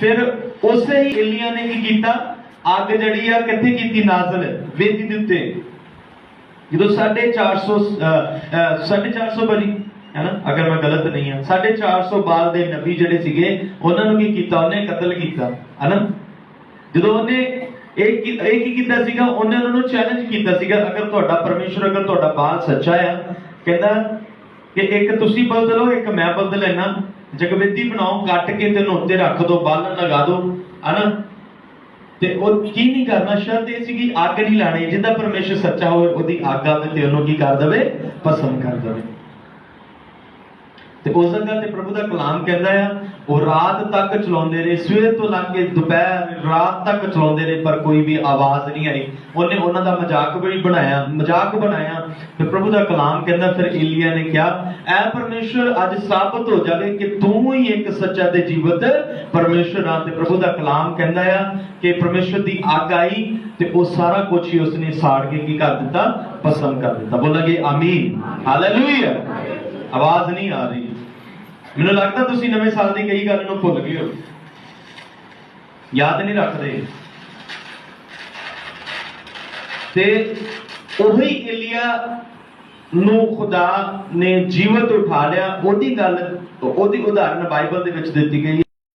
ਫਿਰ ਉਸੇ ਹੀ ਏਲੀਆ ਨੇ ਕੀ ਕੀਤਾ? ਅੱਗ ਜਿਹੜੀ ਆ, ਕਿੱਥੇ ਕੀਤੀ ਨਾਜ਼ਲ? ਵੇਦੀ ਦੇ ਉੱਤੇ। ਜਦੋਂ 450 450 ਬਰੀ ਹੈ ਨਾ? ਅਗਰ ਮੈਂ ਗਲਤ ਨਹੀਂ ਹਾਂ। 450 ਬਾਲ ਦੇ ਨਬੀ ਜਿਹੜੇ ਸੀਗੇ, ਉਹਨਾਂ ਨੂੰ ਕੀ ਕੀਤਾ? ਉਹਨੇ ਕਤਲ ਕੀਤਾ, ਹੈ ਨਾ? ਜਦੋਂ ਉਹਨੇ ਇਹ ਕੀ ਇਹ ਕੀ ਕੀਤਾ ਸੀਗਾ? ਉਹਨੇ ਉਹਨਾਂ ਨੂੰ ਚੈਲੰਜ ਕੀਤਾ ਸੀਗਾ, ਅਗਰ ਤੁਹਾਡਾ ਪਰਮੇਸ਼ਰ ਅਗਰ ਤੁਹਾਡਾ ਬਾਲ ਸੱਚਾ ਆ, ਕਹਿੰਦਾ ਕਿ ਇੱਕ ਤੁਸੀਂ ਬਦਲੋ ਇੱਕ ਮੈਂ ਬਦਲ ਲੈਣਾ ਜਗਵੇਦੀ ਬਣਾਓ ਕੱਟ ਕੇ ਤੇ ਉੱਤੇ ਰੱਖ ਦੋ, ਬਾਲਣ ਲਗਾ ਦੋ, ਹਨਾ? ਤੇ ਉਹ ਕੀ ਨਹੀਂ ਕਰਨਾ? ਸ਼ਰਤ ਇਹ ਸੀ ਕਿ ਅੱਗ ਨਹੀਂ ਲਾਣੀ। ਜਿੱਦਾਂ ਪਰਮੇਸ਼ਰ ਸੱਚਾ ਹੋਵੇ, ਉਹਦੀ ਅੱਗ ਆਵੇ ਤੇ ਉਹਨੂੰ ਕੀ ਕਰ ਦੇਵੇ? ਪਸੰਦ ਕਰ ਦੇਵੇ। ਤੇ ਉਸ ਜਗ੍ਹਾ ਤੇ ਪ੍ਰਭੂ ਦਾ ਕਲਾਮ ਕਹਿੰਦਾ ਆ, ਉਹ ਰਾਤ ਤੱਕ ਚਲਾਉਂਦੇ ਰਹੇ, ਸਵੇਰ ਤੋਂ ਲੱਗ ਕੇ ਦੁਪਹਿਰ, ਰਾਤ ਤੱਕ ਚਲਾਉਂਦੇ ਰਹੇ, ਪਰ ਕੋਈ ਵੀ ਆਵਾਜ਼ ਨਹੀਂ ਆਈ। ਉਹਨੇ ਉਹਨਾਂ ਦਾ ਮਜ਼ਾਕ ਵੀ ਬਣਾਇਆ, ਮਜ਼ਾਕ ਬਣਾਇਆ ਤੇ ਪ੍ਰਭੂ ਦਾ ਕਲਾਮ ਕਹਿੰਦਾ, ਫਿਰ ਈਲੀਆ ਨੇ ਕਿਹਾ, ਐ ਪਰਮੇਸ਼ਰ, ਅੱਜ ਸਾਬਤ ਹੋ ਜਾਵੇ ਕਿ ਤੂੰ ਹੀ ਇੱਕ ਸੱਚਾ ਤੇ ਜੀਵਤ ਪਰਮੇਸ਼ਰ ਆ। ਤੇ ਪ੍ਰਭੂ ਦਾ ਕਲਾਮ ਕਹਿੰਦਾ ਆ ਕਿ ਪਰਮੇਸ਼ਰ ਦੀ ਅੱਗ ਆਈ ਤੇ ਉਹ ਸਾਰਾ ਕੁਝ ਹੀ ਉਸਨੇ ਸਾੜ ਕੇ ਕੀ ਕਰ ਦਿੱਤਾ? ਪਸੰਦ ਕਰ ਦਿੱਤਾ। ਬੋਲਾਂਗੇ, ਆਮੀਨ। ਹਾਲੇਲੂਇਆ ਆਵਾਜ਼ ਨਹੀਂ ਆ ਰਹੀ। ਮੈਨੂੰ ਲੱਗਦਾ ਤੁਸੀਂ ਨਵੇਂ ਸਾਲ ਦੀ ਕਈ ਗੱਲ ਨੂੰ ਭੁੱਲ ਗਏ ਹੋ। ਯਾਦ ਨਹੀਂ ਰੱਖਦੇ। ਤੇ ਉਹੀ ਇਲੀਆ ਨੂੰ ਖੁਦਾ ਨੇ ਜੀਵਤ ਉਠਾ ਲਿਆ। ਉਹਦੀ ਗੱਲ, ਉਹਦੀ ਉਦਾਹਰਨ ਬਾਈਬਲ ਦੇ ਵਿੱਚ ਦਿੱਤੀ ਗਈ